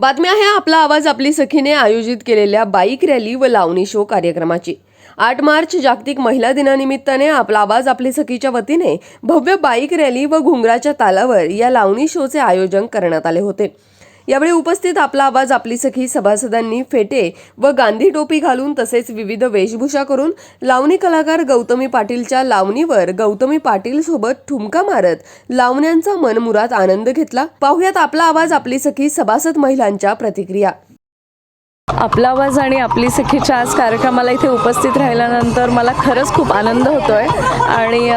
बातम्या आहे आपला आवाज आपली सखीने आयोजित केलेल्या बाईक रॅली व लावणी शो कार्यक्रमाची. आठ मार्च जागतिक महिला दिनानिमित्ताने आपला आवाज आपली सखीच्या वतीने भव्य बाईक रॅली व घुंगराच्या तालावर या लावणी शोचे आयोजन करण्यात आले होते. यावेळी उपस्थित आपला आवाज आपली सखी सभासदांनी फेटे व गांधी टोपी घालून तसेच विविध वेशभूषा करून लावणी कलाकार गौतमी पाटीलच्या लावणीवर गौतमी पाटील सोबत ठुमका मारत लावण्यांचा मनमुरात आनंद घेतला. पाहुयात आपला आवाज आपली सखी सभासद महिलांच्या प्रतिक्रिया. आपला आवाज आणि आपली सखीच्या आज कार्यक्रमाला इथे उपस्थित राहिल्यानंतर मला खरंच खूप आनंद होतो आहे आणि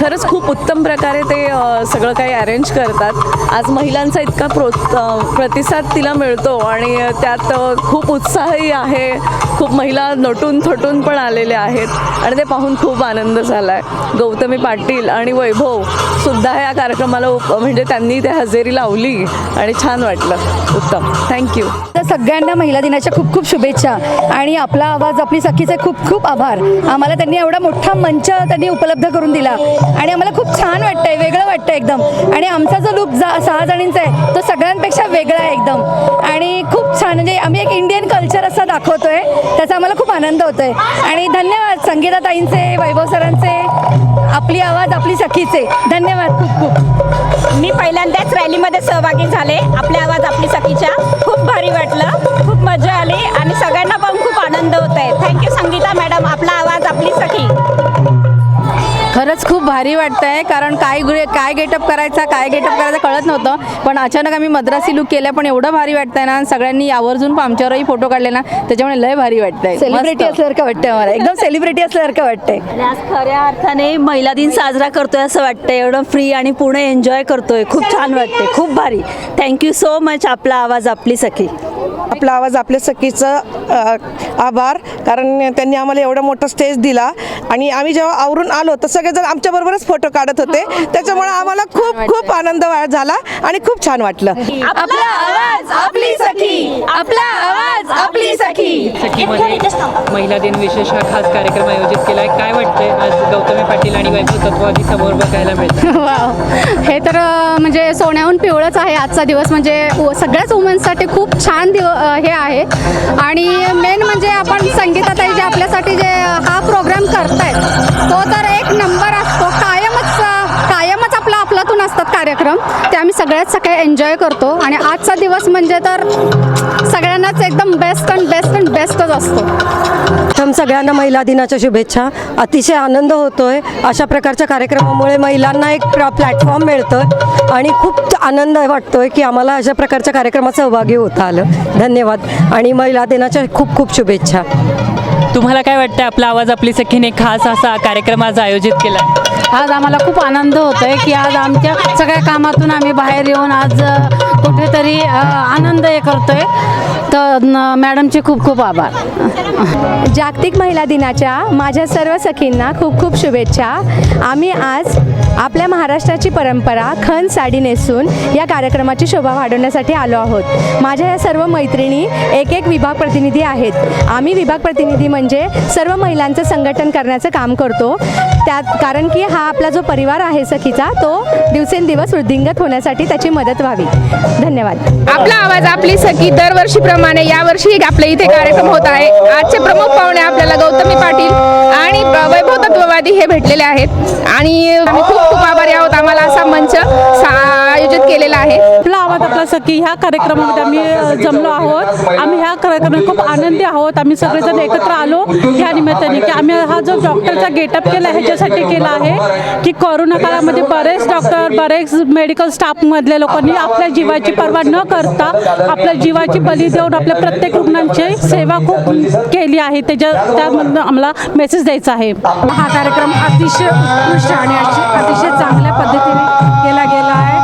खरंच खूप उत्तम प्रकारे ते सगळं काही अरेंज करतात. आज महिलांचा इतका प्रो प्रतिसाद तिला मिळतो आणि त्यात खूप उत्साहही आहे. खूप महिला नटून थटून पण आलेल्या आहेत. आणि ते पाहून खूप आनंद झाला आहे गौतमी पाटील आणि वैभव सुद्धा या कार्यक्रमाला उप म्हणजे त्यांनी ते हजेरी लावली. आणि छान वाटलं. उत्तम. थँक्यू तर सगळ्यांना महिला दिनाच्या खूप खूप शुभेच्छा. आणि आपला आवाज आपली सखीचे खूप खूप आभार. आम्हाला त्यांनी एवढा मोठा मंच त्यांनी उपलब्ध करून दिला. आणि आम्हाला खूप छान वाटतंय वेगळं वाटतं एकदम. आणि आमचा जो लुक जा सहा जणींचा आहे तो सगळ्यांपेक्षा वेगळा आहे एकदम. आणि खूप छान म्हणजे आम्ही एक इंडियन कल्चर असं दाखवतोय त्याचा आम्हाला खूप आनंद होतोय. आणि धन्यवाद संगीताताईंचे वैभव सरांचे. आपली आवाज आपली सखीचे. धन्यवाद खूप खूप. मी पहिल्यांदाच रॅलीमध्ये सहभागी झाले. आपली आवाज आपली सखीच्या. खूप भारी वाटलं. खूप मजा आली आणि सगळ्यांना भारी वाटतंय कारण काय काय गेटअप करायचा काय गेटअप करायचा कळत नव्हतं. पण अचानक आम्ही मद्रासी लुक केला पण एवढं भारी वाटतंय ना सगळ्यांनी आवर्जून आमच्यावरही फोटो काढले ना त्याच्यामुळे लय भारी वाटतंय. सेलिब्रिटी असल्यासारखं वाटतंय मला एकदम सेलिब्रिटी असल्यासारखं वाटतंय. आणि आज खऱ्या अर्थाने महिला दिन साजरा करतोय असं वाटतंय. एवढं फ्री आणि पूर्ण एन्जॉय करतोय. खूप छान वाटते खूप भारी. थँक्यू सो मच आपला आवाज आपली सखी. आपला आवाज आपल्या सखीचं आभार. कारण त्यांनी आम्हाला एवढा मोठा स्टेज दिला. आणि आम्ही जेव्हा आवरून आलो तर सगळेजण आमच्याबरोबरच फोटो काढत होते. त्याच्यामुळे आम्हाला खूप खूप आनंद झाला आणि खूप छान वाटलं. आपला आवाज आपली सखी. आपला आवाज आपली सखी. महिला दिन विशेष हा खास कार्यक्रम आयोजित केला आहे काय वाटतंय? आज गौतमी पाटील आणि वैभव तत्वादी समोर बघायला मिळतं हे तर म्हणजे सोन्याहून पिवळंच आहे आजचा दिवस. म्हणजे सगळ्याच वुमन्ससाठी खूप छान दिव हे आहे. आणि मेन म्हणजे आपण संगीताताई जे आपल्यासाठी जे हा प्रोग्राम करतायत तो तर कार्यक्रम ते आम्ही सगळ्यात सगळे एन्जॉय करतो. आणि आजचा दिवस म्हणजे तर सगळ्यांनाच एकदम बेस्ट अँड बेस्ट अँड बेस्टच असतो. प्रथम सगळ्यांना महिला दिनाच्या शुभेच्छा. अतिशय आनंद होतोय. अशा प्रकारच्या कार्यक्रमामुळे महिलांना एक प्लॅटफॉर्म मिळतोय. आणि खूप आनंद वाटतोय की आम्हाला अशा प्रकारच्या कार्यक्रमात सहभागी होता आलं. धन्यवाद. आणि महिला दिनाच्या खूप खूप शुभेच्छा. तुम्हाला काय वाटतं? आपला आवाज आपली सखीने खास असा कार्यक्रम आज आयोजित केला. आहे आज आम्हाला खूप आनंद होतो आहे की आज आमच्या सगळ्या कामातून आम्ही बाहेर येऊन आज कुठेतरी आनंद हे करतोय. तर मॅडमचे खूप खूप आभार. जागतिक महिला दिनाच्या माझ्या सर्व सखींना खूप खूप शुभेच्छा. आम्ही आज आपल्या महाराष्ट्राची परंपरा खण साडी नेसून या कार्यक्रमाची शोभा वाढवण्यासाठी आलो आहोत. माझ्या या सर्व मैत्रिणी एक एक विभाग प्रतिनिधी आहेत. आम्ही विभाग प्रतिनिधी म्हणजे सर्व महिलांचं संघटन करण्याचं काम करतो. त्यात कारण की हा आपला जो परिवार आहे सखीचा तो दिवसेंदिवस वृद्धिंगत होण्यासाठी त्याची मदत व्हावी. धन्यवाद. आपला आवाज आपली सखी दरवर्षीप्रमाणे यावर्षी एक आपल्या इथे कार्यक्रम होत आहे. आजचे प्रमुख पाहुणे आपल्याला गौतमी पाटील आणि वैभव तत्ववादी हे भेटलेले आहेत. आणि आम्ही खूप खूप आभारी आहोत. आम्हाला असा मंच सा- आयोजित केलेला आहे. आपला आवाज आपला सखी ह्या कार्यक्रमामध्ये आम्ही जमलो आहोत. आम्ही ह्या कार्यक्रमात खूप आनंदी आहोत. आम्ही सगळेजण एकत्र आलो. ह्या निमित्ताने की आम्ही हा जो डॉक्टरचा गेटअप केला ह्याच्यासाठी केला आहे की कोरोना काळामध्ये बरेच डॉक्टर बरेच मेडिकल स्टाफमधल्या लोकांनी आपल्या जीवाची पर्वा न करता आपल्या जीवाची बली देऊन आपल्या प्रत्येक रुग्णांची सेवा खूप केली आहे. त्याच्या त्यामधनं आम्हाला मेसेज द्यायचा आहे. हा कार्यक्रम अतिशय उत्कृष्ट आणि अति- अतिशय चांगल्या पद्धतीने केला गेला आहे.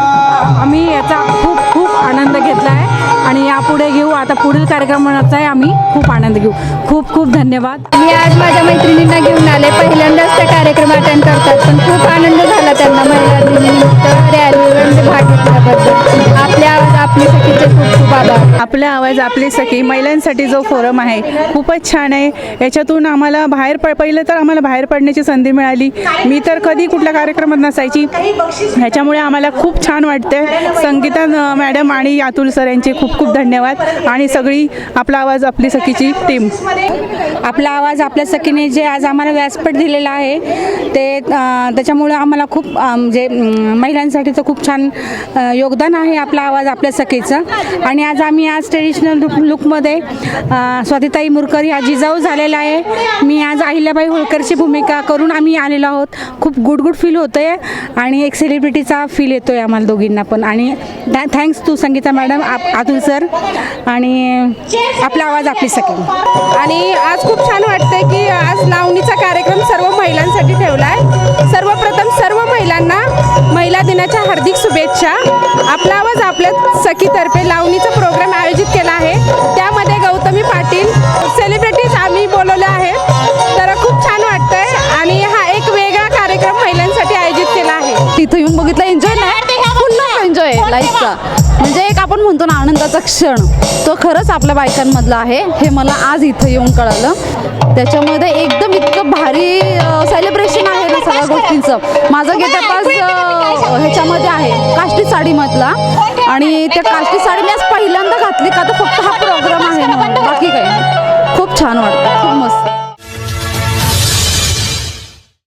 आम्ही याचा खूप खूप आनंद घेतला आहे. आणि यापुढे घेऊ. आता पुढील कार्यक्रमाचाही आम्ही खूप आनंद घेऊ. खूप खूप धन्यवाद. मी आज माझ्या मैत्रिणींना घेऊन आले. पहिल्यांदाच त्या कार्यक्रम अटेंड करतात. पण खूप आनंद झाला त्यांना. रॅलीवर भाग घेतल्याबद्दल. आपल्या आवाज आपली सखी सखीचे खूप खूप आभार. आपला आवाज आपली सखी. महिलांसाठी जो फोरम आहे खूपच छान आहे. याच्यातून आम्हाला बाहेर प पहिलं तर आम्हाला बाहेर पडण्याची संधी मिळाली. मी तर कधी कुठल्या कार्यक्रमात नसायची. ह्याच्यामुळे आम्हाला खूप छान वाटते संगीता मॅडम आणि अतुल सर यांचे खूप खूप धन्यवाद. आणि सगळी आपला आवाज आपली सखीची टीम आपला आवाज आपल्या सखीने जे आज आम्हाला व्यासपीठ दिलेलं आहे ते त्याच्यामुळं त्याच्यामुळे आम्हाला खूप म्हणजे महिलांसाठीचं खूप छान योगदान आहे आपला आवाज आपल्या सखीचं. आणि आज आम्ही आज ट्रेडिशनल लुक लुकमध्ये अ, स्वातिताई मुरकर ह्या जिजाऊ झालेला आहे. मी आज अहिल्याबाई होळकरची भूमिका करून आम्ही आलेलो आहोत. खूप गुड गुड फील होतं आहे आणि एक सेलिब्रिटीचा फील येतो आहे आम्हाला दोघींना पण. आणि थँक्स टू संगीता मॅडम. आप अतुल सर. आणि आपला आवाज आपली सकेल आणि आज खूप छान वाटतंय की आज लावणीचा कार्यक्रम सर्व महिलांसाठी ठेवला आहे सर्वप्रथम सर्व महिलांना महिला दिनाच्या हार्दिक शुभेच्छा. आपला आवाज आपल्या सखीतर्फे लावणीचा प्रोग्राम आयोजित केला आहे. त्या एक आपण म्हणतो ना आनंदाचा क्षण. तो खरंच आपल्या बायकांमधला आहे. हे मला आज इथं येऊन कळालं. त्याच्यामध्ये एकदम इतकं भारी सेलिब्रेशन आहे ना सगळ्या गोष्टींचं. माझा गेटअपास ह्याच्यामध्ये आहे. काष्टी साडीमधला. आणि त्या काष्टी साडी मी आज पहिल्यांदा घातली का तर फक्त हा प्रोग्राम आहे बाकी काही खूप छान वाटतं. खूप मस्त.